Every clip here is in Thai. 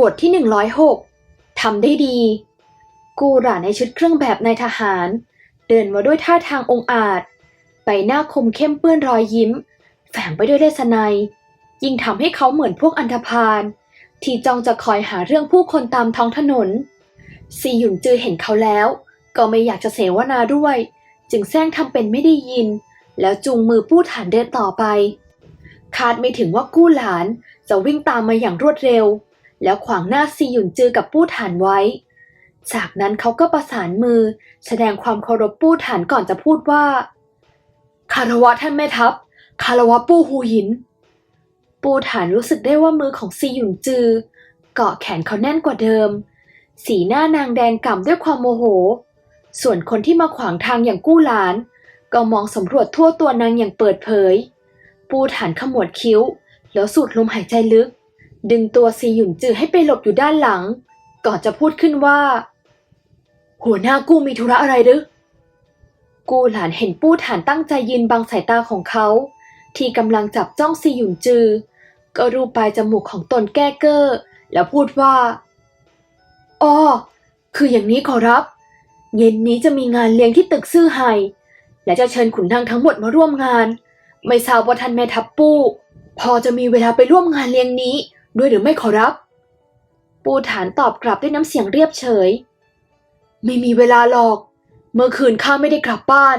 บทที่ 106ทำได้ดี กูหลานในชุดเครื่องแบบนายทหาร เดินมาด้วยท่าทางองอาจ ใบหน้าคมเข้มเปื้อนรอยยิ้ม แฝงไปด้วยเลสไนยยิ่งทำให้เขาเหมือนพวกอันธพาลที่จ้องจะคอยหาเรื่องผู้คนตามท้องถนน ซีหยุนจือเห็นเขาแล้ว ก็ไม่อยากจะเสวนาด้วย จึงแซงทำเป็นไม่ได้ยิน แล้วจูงมือปู้ฐานเดินต่อไป คาดไม่ถึงว่ากู้หลานจะวิ่งตามมาอย่างรวดเร็ว แล้วขวางหน้าซีหยุนจือกับปู้ฐานไว้ จากนั้นเขาก็ประสานมือ แสดงความเคารพปู้ฐานก่อนจะพูดว่า คารวะท่านแม่ทัพ คารวะปู้หูหิน ปู้ฐานรู้สึกได้ว่ามือของซีหยุนจือ เกาะแขนเขาแน่นกว่าเดิม สีหน้านางแดงก่ำด้วยความโมโห ส่วนคนที่มาขวางทางอย่างกู้หลาน ก็มองสำรวจทั่วตัวนางอย่างเปิดเผย ปูฐานขมวดคิ้ว แล้วสูดลมหายใจลึก ดึงตัวซีหยุนจือให้ไปหลบอยู่ด้านหลัง ก่อนจะพูดขึ้นว่า หัวหน้ากู้มีธุระอะไรหรือกูหลานเห็นปู้ฐานตั้งใจยืนบังสายตาของเขา ที่กำลังจับจ้องซีหยุนจือ ก็รูปปลายจมูกของตนแก้เกอร์แล้วพูดว่าอ๋อคืออย่างนี้ขอรับ เย็นนี้จะมีงานเลี้ยงที่ตึกซื่อไห่และจะเชิญขุนนางทั้งหมดมาร่วมงาน ไม่ทราบว่าท่านแม่ทัพปู้ พอจะมีเวลาไปร่วมงานเลี้ยงนี้ ด้วยหรือไม่ขอรับ ปูฐานตอบกลับด้วยน้ำเสียงเรียบเฉย ไม่มีเวลาหรอก เมื่อคืนข้าไม่ได้กลับบ้าน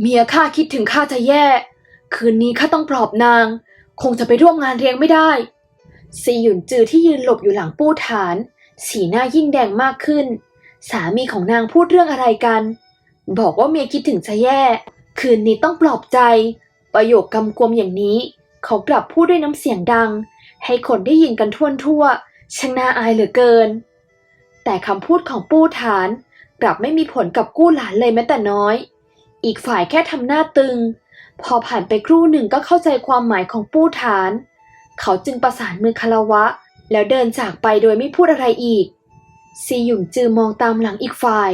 เมียข้าคิดถึงข้าจะแย่ คืนนี้ข้าต้องปลอบนาง คงจะไปร่วมงานเลี้ยงไม่ได้ซีหยุนจือที่ยืนหลบอยู่หลังปู้ฐาน สีหน้ายิ่งแดงมากขึ้น สามีของนางพูดเรื่องอะไรกัน บอกว่าเมียคิดถึงจะแย่ คืนนี้ต้องปลอบใจ ประโยคกำกวมอย่างนี้ เขากลับพูดด้วยน้ำเสียงดัง ให้คนได้ยินกันทั่วทั่วช่างน่าอายเหลือเกิน แต่คำพูดของปู้ฐานกลับไม่มีผลกับกู้หลานเลยแม้แต่น้อย อีกฝ่ายแค่ทำหน้าตึง พอผ่านไปครู่หนึ่งก็เข้าใจความหมายของปู้ฐาน เขาจึงประสานมือคารวะ แล้วเดินจากไปโดยไม่พูดอะไรอีก ซีหยุ่มจือมองตามหลังอีกฝ่าย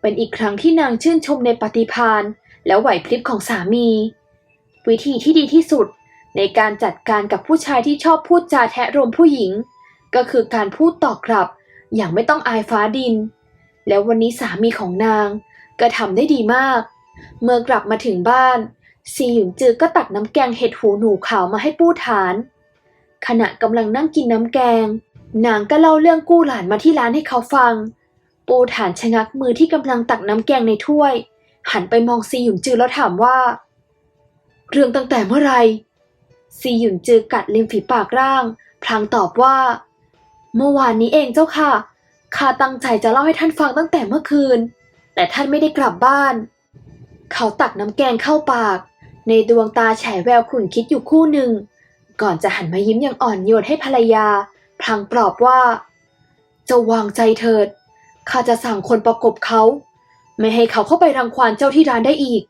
เป็นอีกครั้งที่นางชื่นชมในปฏิภาณและไหวพริบของสามี วิธีที่ดีที่สุด ในการจัดการกับผู้ชายที่ชอบพูดจาแทะรมผู้หญิง ก็คือการพูดตอบกลับ อย่างไม่ต้องอายฟ้าดิน แล้ววันนี้สามีของนาง ก็ทำได้ดีมาก เมื่อกลับมาถึงบ้านซีหยุนจือก็ตักน้ำแกงเห็ดหูหนูขาวมาให้ปู้ฐาน ขณะกำลังนั่งกินน้ำแกง นางก็เล่าเรื่องกู้หลานมาที่ร้านให้เขาฟัง ปูฐานชะงักมือที่กำลังตักน้ำแกงในถ้วย หันไปมองซีหยุนจือแล้วถามว่า เรื่องตั้งแต่เมื่อไหร่ ซีหยุนจือกัดริมฝีปากร่าง พลางตอบว่า เมื่อวานนี้เองเจ้าค่ะข้าตั้งใจจะเล่าให้ท่านฟังตั้งแต่เมื่อคืน แต่ท่านไม่ได้กลับบ้าน เขาตักน้ำแกงเข้าปาก ในดวงตาแฉแววขุ่นคิดอยู่คู่หนึ่ง ก่อนจะหันมายิ้มอย่างอ่อนโยนให้ภรรยา พลางปลอบว่าจ้าวางใจเถิดข้าจะสั่งคนประกบเขา ไม่ให้เขาเข้าไปรังควานเจ้าที่ร้านได้อีก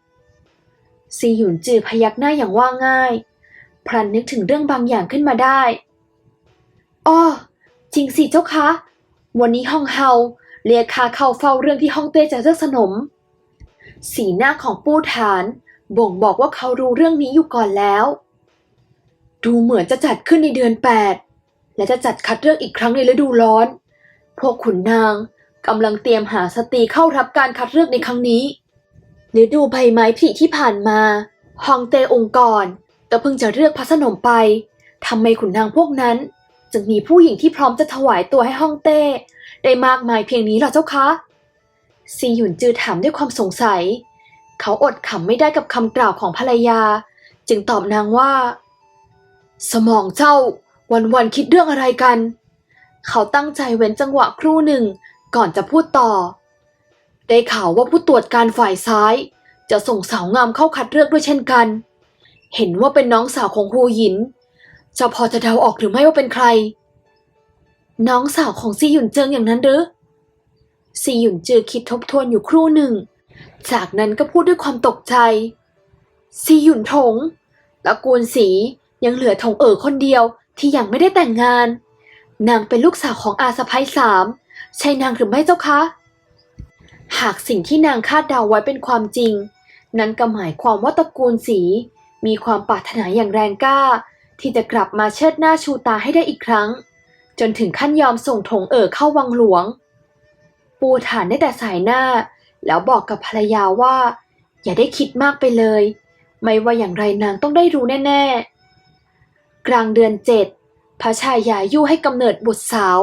ซีหยุนจือพยักหน้าอย่างว่าง่าย พลันนึกถึงเรื่องบางอย่างขึ้นมาได้อ้อจริงสิเจ้าคะ วันนี้ห้องเฮาเรียกข้าเข้าเฝ้าเรื่องที่ห้องเต้จะเลือกสนม สีหน้าของปู้ฐาน บ่งบอกว่าเขารู้เรื่องนี้อยู่ก่อนแล้ว ดูเหมือนจะจัดขึ้นในเดือนแปดและจะจัดคัดเลือกอีกครั้งในฤดูร้อน พวกขุนนางกำลังเตรียมหาสตรีเข้ารับการคัดเลือกในครั้งนี้ฤดูใบไม้ผลิที่ผ่านมาฮองเตองค์กร ก็เพิ่งจะเลือกพระสนมไปทำไมขุนนางพวกนั้น จึงมีผู้หญิงที่พร้อมจะถวายตัวให้ฮ่องเต้ ได้มากมายเพียงนี้หรอเจ้าคะซีหยุนจือถามด้วยความสงสัย เขาอดขำไม่ได้กับคำกล่าวของภรรยา จึงตอบนางว่า สมองเจ้า วันๆคิดเรื่องอะไรกัน เขาตั้งใจเว้นจังหวะครู่หนึ่งก่อนจะพูดต่อ ได้ข่าวว่าผู้ตรวจการฝ่ายซ้าย จะส่งสาวงามเข้าคัดเลือกด้วยเช่นกัน เห็นว่าเป็นน้องสาวของฮูหยิน เจ้าพอจะเดาออกหรือไม่ว่าเป็นใคร น้องสาวของซีหยุนเจิงอย่างนั้นหรือซีหยุนเจือคิดทบทวนอยู่ครู่หนึ่ง จากนั้นก็พูดด้วยความตกใจ ซีหยุนถงตระกูลสียังเหลือถงเอ๋อคนเดียวที่ยังไม่ได้แต่งงาน นางเป็นลูกสาวของอาสะพ้ยสามใช่นางหรือไม่เจ้าคะ หากสิ่งที่นางคาดเดาไว้เป็นความจริง นั้นก็หมายความว่าตระกูลสี มีความปรารถนาอย่างแรงกล้า ที่จะกลับมาเชิดหน้าชูตาให้ได้อีกครั้ง จนถึงขั้นยอมส่งถงเอ๋อเข้าวังหลวง ปูฐานได้แต่สายหน้า แล้วบอกกับภรรยาว่า อย่าได้คิดมากไปเลย ไม่ว่าอย่างไรนางต้องได้รู้แน่ๆ กลางเดือนเจ็ดพระชายายู่ให้กำเนิดบุตรสาว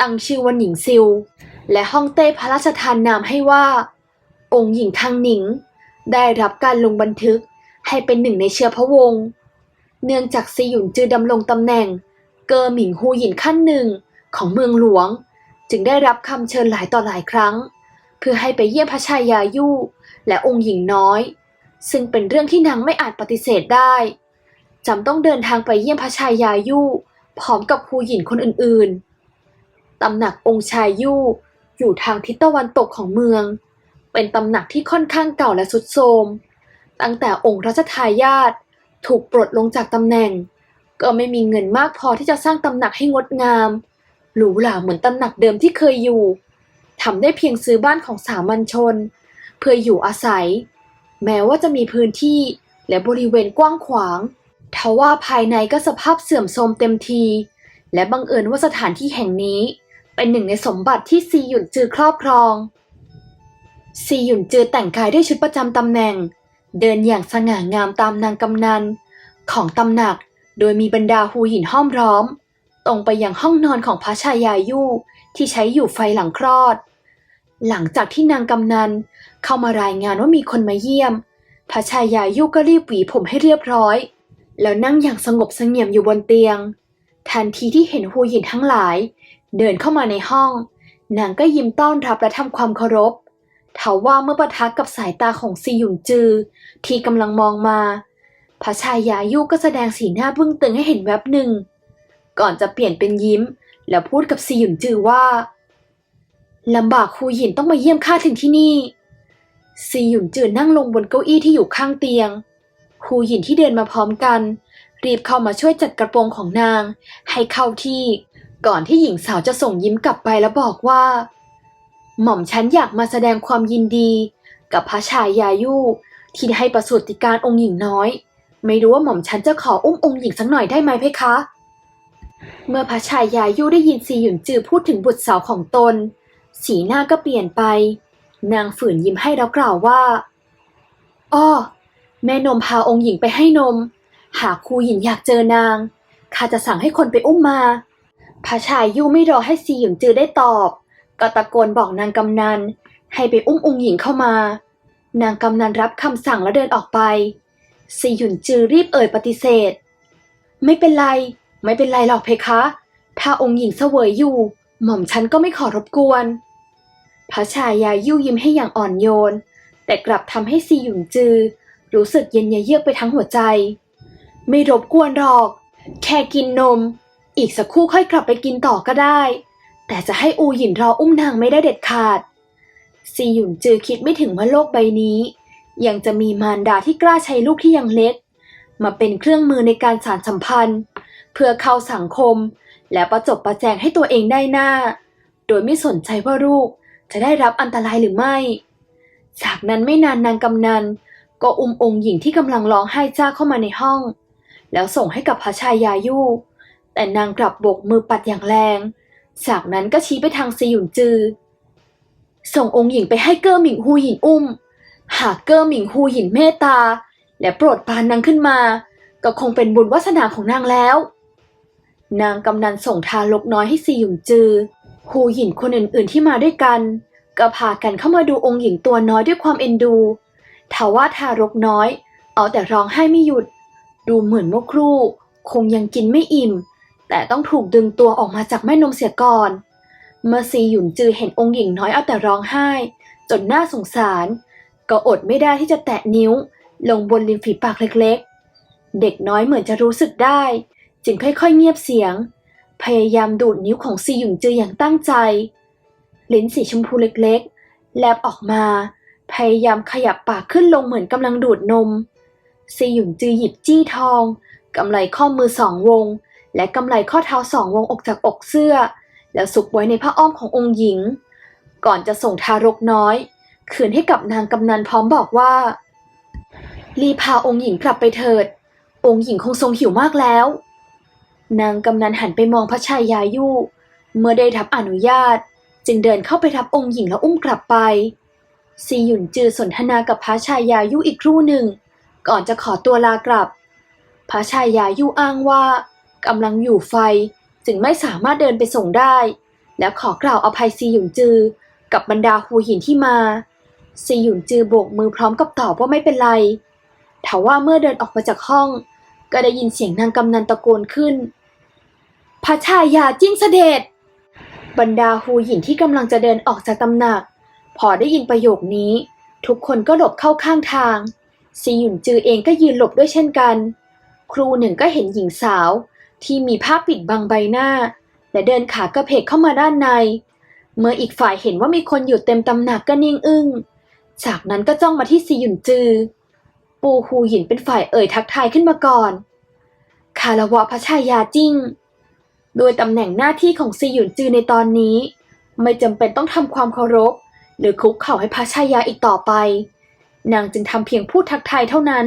ตั้งชื่อว่าหนิงซิว และฮ่องเต้พระราชทานนามให้ว่า องค์หญิงทางหนิง ได้รับการลงบันทึก ให้เป็นหนึ่งในเชื้อพระวงศ์เนื่องจากซีหยุนจือดำรงตำแหน่ง เกอหมิงฮูหยินขั้นหนึ่งของเมืองหลวง จึงได้รับคำเชิญหลายต่อหลายครั้ง เพื่อให้ไปเยี่ยมพระชายายู่และองค์หญิงน้อย ซึ่งเป็นเรื่องที่นางไม่อาจปฏิเสธได้จำต้องเดินทางไปเยี่ยมพระชายายู่พร้อมกับฮูหยินคนอื่นๆตำหนักองค์ชายยู่อยู่ทางทิศตะวันตกของเมือง เป็นตำหนักที่ค่อนข้างเก่าและสุดโทรม ตั้งแต่องค์รัชทายาทถูกปลดลงจากตำแหน่ง ก็ไม่มีเงินมากพอที่จะสร้างตำหนักให้งดงาม หรูหราเหมือนตำหนักเดิมที่เคยอยู่ทำได้เพียงซื้อบ้านของสามัญชน เพื่ออยู่อาศัย แม้ว่าจะมีพื้นที่และบริเวณกว้างขวางทว่าภายในก็สภาพเสื่อมโทรมเต็มที และบังเอิญว่าสถานที่แห่งนี้ เป็นหนึ่งในสมบัติที่ซีหยุนจือครอบครอง ซีหยุนจือแต่งกายด้วยชุดประจำตำแหน่ง เดินอย่างสง่างามตามนางกำนัน ของตำหนักโดยมีบรรดาฮูหินห้อมร้อม ตรงไปยังห้องนอนของพระชายายู่ที่ใช้อยู่ไฟหลังคลอด หลังจากที่นางกำนันเข้ามารายงานว่ามีคนมาเยี่ยม พระชายายู่ก็รีบหวีผมให้เรียบร้อย แล้วนั่งอย่างสงบเสงี่ยมอยู่บนเตียง ทันทีที่เห็นฮูหินทั้งหลาย เดินเข้ามาในห้อง นางก็ยิ้มต้อนรับและทำความเคารพ ทว่าเมื่อประทักกับสายตาของซีหยุนจือ ที่กำลังมองมาพระชายายุก็แสดงสีหน้าบึ้งตึงให้เห็นแวบหนึ่ง ก่อนจะเปลี่ยนเป็นยิ้ม แล้วพูดกับซีหยุนจือว่าลำบากครูหยินต้องมาเยี่ยมข้าถึงที่นี่ ซีหยุนจือนั่งลงบนเก้าอี้ที่อยู่ข้างเตียงครูหยินที่เดินมาพร้อมกัน รีบเข้ามาช่วยจัดกระโปรงของนาง ให้เข้าที่ ก่อนที่หญิงสาวจะส่งยิ้มกลับไปแล้วบอกว่า หม่อมฉันอยากมาแสดงความยินดี กับพระชายายุที่ให้ประสูติการองค์หญิงน้อย ไม่รู้ว่าหม่อมฉันจะขออุ้มองค์หญิงสักหน่อยได้ไหมเพคะ เมื่อพระชายายุได้ยินซีหยุนจือพูดถึงบุตรสาวของตน สีหน้าก็เปลี่ยนไป นางฝืนยิ้มให้แล้วกล่าวว่าอ้อแม่นมพาองค์หญิงไปให้นม หากครูหญิงอยากเจอนางข้าจะสั่งให้คนไปอุ้มมาพระชายยุไม่รอให้ซีหยุนจือได้ตอบ ก็ตะโกนบอกนางกำนันให้ไปอุ้มองค์หญิงเข้ามา นางกำนันรับคำสั่งแล้วเดินออกไปซีหยุนจือรีบเอ่ยปฏิเสธ ไม่เป็นไร ไม่เป็นไรหรอกเพคะ ถ้าองค์หญิงเสวยอยู่ หม่อมฉันก็ไม่ขอรบกวน พระชายายุยิ้มให้อย่างอ่อนโยน แต่กลับทำให้ซีหยุนจือ รู้สึกเย็นเยือกไปทั้งหัวใจ ไม่รบกวนหรอก แค่กินนม อีกสักครู่ค่อยกลับไปกินต่อก็ได้ แต่จะให้อูหยินรออุ้มนางไม่ได้เด็ดขาด ซีหยุนจือคิดไม่ถึงว่าโลกใบนี้ ยังจะมีมารดาที่กล้าใช้ลูกที่ยังเล็ก มาเป็นเครื่องมือในการสานสัมพันธ์ เพื่อเข้าสังคม และประจบประแจงให้ตัวเองได้หน้า โดยไม่สนใจว่าลูกจะได้รับอันตรายหรือไม่ จากนั้นไม่นานนางกำนันก็อุ้มองค์หญิงที่กำลังร้องไห้จ้าเข้ามาในห้อง แล้วส่งให้กับพระชายายุแต่นางกลับโบกมือปัดอย่างแรง จากนั้นก็ชี้ไปทางซีหยุนจือ ส่งองค์หญิงไปให้เก้อหมิงฮูหยินอุ้ม หากเก้อหมิงฮูหยินเมตตา และโปรดปานนางขึ้นมา ก็คงเป็นบุญวาสนาของนางแล้ว นางกำนันส่งทารกน้อยให้ซีหยุนจือฮูหยินคนอื่นๆที่มาด้วยกัน ก็พากันเข้ามาดูองค์หญิงตัวน้อยด้วยความเอ็นดูทว่าทารกน้อย เอาแต่ร้องไห้ไม่หยุด ดูเหมือนเมื่อครู่ คงยังกินไม่อิ่ม แต่ต้องถูกดึงตัวออกมาจากแม่นมเสียก่อน เมื่อซีหยุนจือเห็นองค์หญิงน้อยเอาแต่ร้องไห้ จนน่าสงสาร ก็อดไม่ได้ที่จะแตะนิ้ว ลงบนริมฝีปากเล็กๆ เด็กน้อยเหมือนจะรู้สึกได้ จึงค่อยๆเงียบเสียง พยายามดูดนิ้วของซีหยุนจืออย่างตั้งใจลิ้นสีชมพูเล็กๆ แลบออกมา พยายามขยับปากขึ้นลงเหมือนกำลังดูดนมซีหยุนจือหยิบจี้ทองกำไลข้อมือสองวง และกำไลข้อเท้าสองวงออกจากอกเสื้อ แล้วซุกไว้ในผ้าอ้อมขององค์หญิง ก่อนจะส่งทารกน้อย คืนให้กับนางกำนันพร้อมบอกว่ารีพาองค์หญิงกลับไปเถิด องค์หญิงคงทรงหิวมากแล้ว นางกำนันหันไปมองพระชายายุ เมื่อได้รับอนุญาต จึงเดินเข้าไปรับองค์หญิงแล้วอุ้มกลับไปซีหยุนจือสนทนากับพระชายายุอีกครู่หนึ่ง ก่อนจะขอตัวลากลับ พระชายายุอ้างว่า กำลังอยู่ไฟจึงไม่สามารถเดินไปส่งได้ แล้วขอกล่าวอภัยซีหยุนจือ กับบรรดาฮูหินที่มา ซีหยุนจือโบกมือพร้อมกับตอบว่าไม่เป็นไรทว่าเมื่อเดินออกมาจากห้อง ก็ได้ยินเสียงนางกำนันตะโกนขึ้นพระชายาจิ้งเสด็จ บรรดาฮูหินที่กำลังจะเดินออกจากตำหนัก พอได้ยินประโยคนี้ ทุกคนก็หลบเข้าข้างทางซีหยุนจือเองก็ยืนหลบด้วยเช่นกัน ครูหนึ่งก็เห็นหญิงสาว ที่มีผ้าปิดบังใบหน้า และเดินขากระเพกเข้ามาด้านใน เมื่ออีกฝ่ายเห็นว่ามีคนอยู่เต็มตำหนักก็นิ่งอึ้ง จากนั้นก็จ้องมาที่ซีหยุนจือ ปูฮูหยินเป็นฝ่ายเอ่ยทักทายขึ้นมาก่อน คารวะพระชายาจิ้ง โดยตำแหน่งหน้าที่ของซีหยุนจือในตอนนี้ ไม่จำเป็นต้องทำความเคารพ หรือคุกเข่าให้พระชายาอีกต่อไป นางจึงทำเพียงพูดทักทายเท่านั้น